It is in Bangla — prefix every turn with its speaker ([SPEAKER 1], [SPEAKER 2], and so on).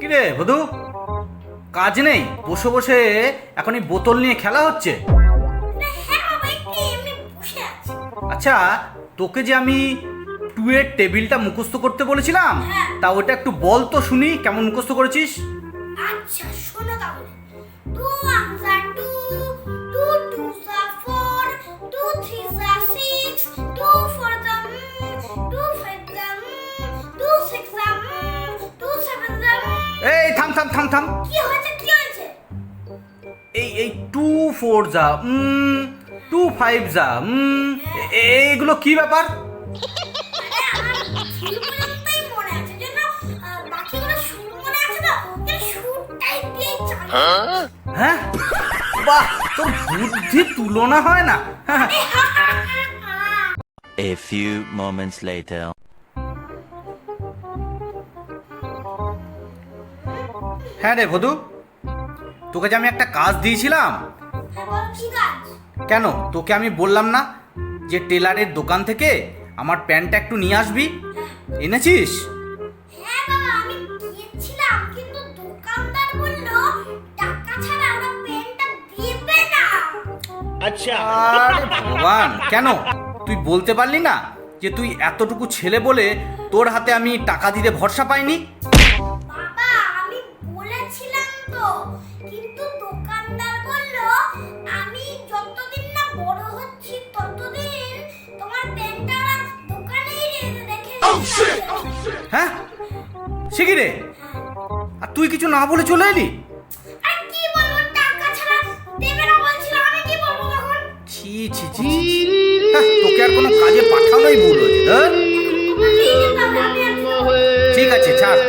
[SPEAKER 1] কিরে বধু? কাজ নেই বসে বসে এখন এই বোতল নিয়ে খেলা হচ্ছে।
[SPEAKER 2] হ্যাঁ
[SPEAKER 1] আচ্ছা তোকে যে আমি টুয়ের টেবিলটা মুখস্থ করতে বলেছিলাম
[SPEAKER 2] হ্যাঁ।
[SPEAKER 1] তা ওটা একটু বল তো শুনি কেমন মুখস্থ করেছিস?
[SPEAKER 2] আচ্ছা শোনো তাহলে।
[SPEAKER 1] থাম থাম
[SPEAKER 2] কি হয়েছে? কি হয়েছে?
[SPEAKER 1] এই এই টু ফোর যা টু ফাইভ যা উম, এইগুলো কি ব্যাপার?
[SPEAKER 2] মনে মনে চালিয়ে
[SPEAKER 1] হ্যাঁ? বাহ তোর বুদ্ধি তুলনা হয় না। হ্যাঁ
[SPEAKER 3] A few moments later.
[SPEAKER 1] হ্যাঁ রে ভদু তোকে যে আমি একটা কাজ দিয়েছিলাম।
[SPEAKER 2] হ্যাঁ বল কি কাজ?
[SPEAKER 1] কেন? তোকে আমি বললাম না যে টেলারের দোকান থেকে আমার প্যান্টটা একটু নিয়ে আসবি? এনেছিস?
[SPEAKER 2] হ্যাঁ বাবা আমি গিয়েছিলাম কিন্তু দোকানদার বলল টাকা ছাড়া ওরা পেনটা দিবে না।
[SPEAKER 1] আরে ভগবান কেন? তুই বলতে পারলি না যে তুই এতটুকু ছেলে বলে তোর হাতে আমি টাকা দিতে ভরসা পাইনি?
[SPEAKER 2] বড় ততদিন তোমার পেনটা দোকানেই রেখে দিয়েছে।
[SPEAKER 1] হ্যাঁ? সে কি রে? আর তুই কিছু না বলে চলে এলি?
[SPEAKER 2] আর কি বলব টাকা ছাড়া দেবে না বলছিল আমি কি বলব তখন?
[SPEAKER 1] ছি ছি ছি। হ্যাঁ, তোকে আর কোনো কাজে পাঠানোই ভুল হয়েছে? ঠিক আছে ছাড়।